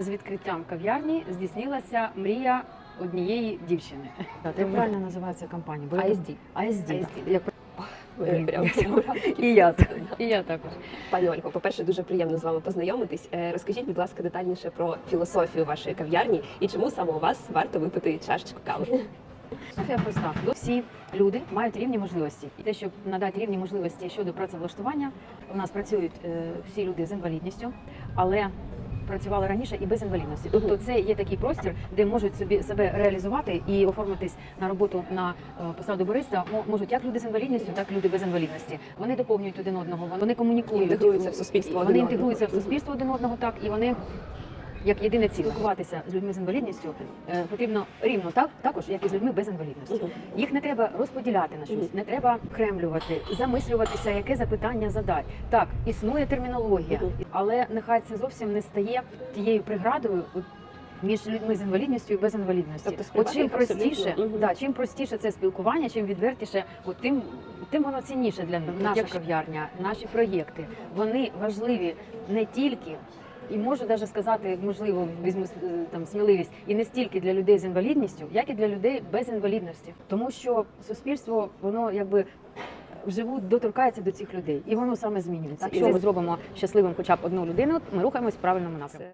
З відкриттям кав'ярні здійснилася мрія однієї дівчини. Так, як правильно називається компанія? ISD. ISD. Як... Блін, прям. І я, і я також. Пані Ольго, по-перше, дуже приємно з вами познайомитись. Е, Розкажіть, будь ласка, детальніше про філософію вашої кав'ярні і чому саме у вас варто випити чашечку кави. Софія проста. Всі люди мають рівні можливості. І те, щоб надати рівні можливості щодо працевлаштування, у нас працюють е, всі люди з інвалідністю, але працювали раніше і без інвалідності. Тобто це є такий простір, де можуть собі себе реалізувати і оформитись на роботу на е, посаду бариста мо- можуть як люди з інвалідністю, так і люди без інвалідності. Вони доповнюють один одного, вони комунікують, Інтегруються в суспільство Вони інтегруються в суспільство один одного, так і вони. Як єдине ціле спілкуватися з людьми з інвалідністю е, потрібно рівно так, також як і з людьми без інвалідності. Їх не треба розподіляти на щось, не треба кремлювати, замислюватися, яке запитання задати. Так, існує термінологія, але нехай це зовсім не стає тією преградою. Між людьми з інвалідністю і без інвалідності, Тобто от чим простіше, да, чим простіше це спілкування, чим відвертіше, от тим, тим воно цінніше для. Наша кав'ярня, наші проєкти, вони важливі не тільки і можу навіть сказати, можливо, візьму е, там сміливість, і не стільки для людей з інвалідністю, як і для людей без інвалідності, тому що суспільство воно якби. Вживу доторкається до цих людей, і воно саме змінюється. Якщо ми зробимо щасливим хоча б одну людину, ми рухаємось в правильному напрямку.